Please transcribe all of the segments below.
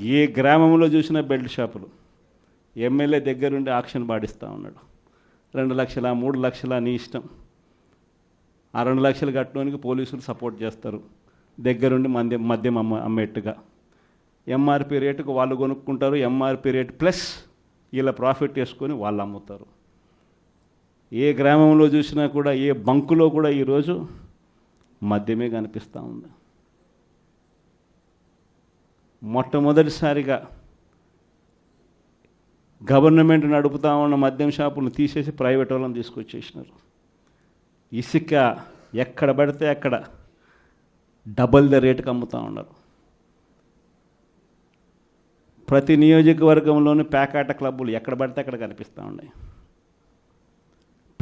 ఏ గ్రామంలో చూసినా బెల్ట్ షాపులు. ఎమ్మెల్యే దగ్గరుండి ఆక్షన్ పాడిస్తూ ఉన్నాడు. రెండు లక్షల మూడు లక్షల నీ ఇష్టం. ఆ రెండు లక్షలు కట్టడానికి పోలీసులు సపోర్ట్ చేస్తారు. దగ్గరుండి మద్యం మద్యం అమ్మ అమ్మేట్టుగా. ఎంఆర్పి రేటుకు వాళ్ళు కొనుక్కుంటారు. ఎంఆర్పి రేట్ ప్లస్ వీళ్ళ ప్రాఫిట్ వేసుకొని వాళ్ళు అమ్ముతారు. ఏ గ్రామంలో చూసినా కూడా ఏ బంకులో కూడా ఈరోజు మద్యమే కనిపిస్తూ ఉంది. మొట్టమొదటిసారిగా గవర్నమెంట్ నడుపుతా ఉన్న మద్యం షాపులను తీసేసి ప్రైవేట్ వాళ్ళని తీసుకొచ్చేసినారు. ఇసుక ఎక్కడ పడితే అక్కడ డబల్ ద రేటుకి అమ్ముతూ ఉన్నారు. ప్రతి నియోజకవర్గంలోని ప్యాకాట క్లబ్బులు ఎక్కడ పడితే అక్కడ కనిపిస్తూ ఉన్నాయి.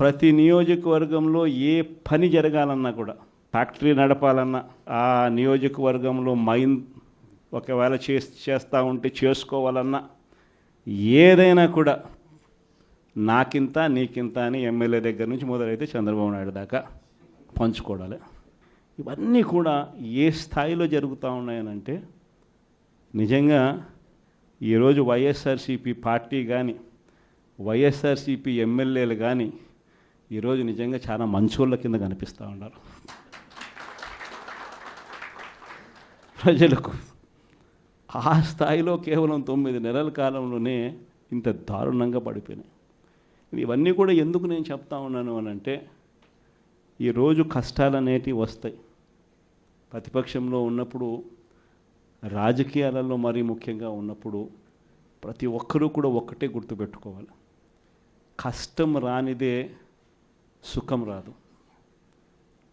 ప్రతి నియోజకవర్గంలో ఏ పని జరగాలన్నా కూడా ఫ్యాక్టరీ నడపాలన్నా ఆ నియోజకవర్గంలో మైన్ ఒకవేళ చే చేస్తూ ఉంటే చేసుకోవాలన్నా ఏదైనా కూడా నాకింత నీకింత అని ఎమ్మెల్యే దగ్గర నుంచి మొదలైతే చంద్రబాబు నాయుడు దాకా పంచుకోవడాలి. ఇవన్నీ కూడా ఏ స్థాయిలో జరుగుతూ ఉన్నాయనంటే నిజంగా ఈరోజు వైఎస్ఆర్సీపీ పార్టీ కానీ వైఎస్ఆర్సీపీ ఎమ్మెల్యేలు కానీ ఈరోజు నిజంగా చాలా మంచోళ్ళ కింద కనిపిస్తూ ఉన్నారు. ప్రజలకు ఆ స్థాయిలో కేవలం తొమ్మిది నెలల కాలంలోనే ఇంత దారుణంగా పడిపోయినాయి. ఇవన్నీ కూడా ఎందుకు నేను చెప్తా ఉన్నాను అని అంటే ఈరోజు కష్టాలు అనేటివి వస్తాయి. ప్రతిపక్షంలో ఉన్నప్పుడు రాజకీయాలలో మరీ ముఖ్యంగా ఉన్నప్పుడు ప్రతి ఒక్కరూ కూడా ఒక్కటే గుర్తుపెట్టుకోవాలి. కష్టం రానిదే సుఖం రాదు.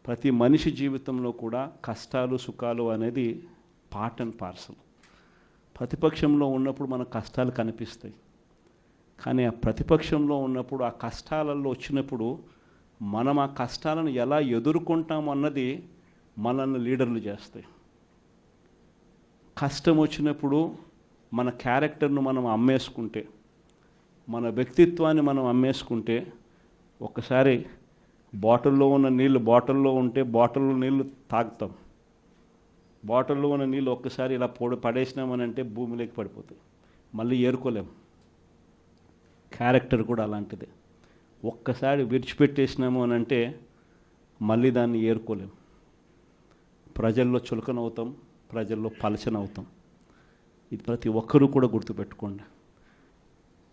ప్రతి మనిషి జీవితంలో కూడా కష్టాలు సుఖాలు అనేది పార్ట్ అండ్ పార్సల్. ప్రతిపక్షంలో ఉన్నప్పుడు మన కష్టాలు కనిపిస్తాయి. కానీ ఆ ప్రతిపక్షంలో ఉన్నప్పుడు ఆ కష్టాలలో వచ్చినప్పుడు మనం ఆ కష్టాలను ఎలా ఎదుర్కొంటాం అన్నది మనల్ని లీడర్లు చేస్తాయి. కష్టం వచ్చినప్పుడు మన క్యారెక్టర్ను మనం అమ్మేసుకుంటే మన వ్యక్తిత్వాన్ని మనం అమ్మేసుకుంటే ఒకసారి బాటిల్లో ఉన్న నీళ్ళు బాటిల్లో ఉంటే బాటిల్లో నీళ్ళు తాగుతాం. బాటిల్లో ఉన్న నీళ్ళు ఒక్కసారి ఇలా పొడి పడేసినామనంటే భూమిలోకి పడిపోతాయి. మళ్ళీ ఏరుకోలేము. క్యారెక్టర్ కూడా అలాంటిదే. ఒక్కసారి విడిచిపెట్టేసినాము అని అంటే మళ్ళీ దాన్ని ఏరుకోలేం ప్రజల్లో చులకనవుతాం ప్రజల్లో పలచనవుతాం. ఇది ప్రతి ఒక్కరూ కూడా గుర్తుపెట్టుకోండి.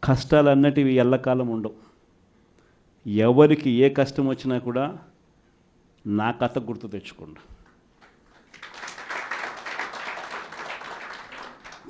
కష్టాలు అన్నటివి ఎల్లకాలం ఉండవు. ఎవరికి ఏ కష్టం వచ్చినా కూడా నా కథ గుర్తు తెచ్చుకోండి.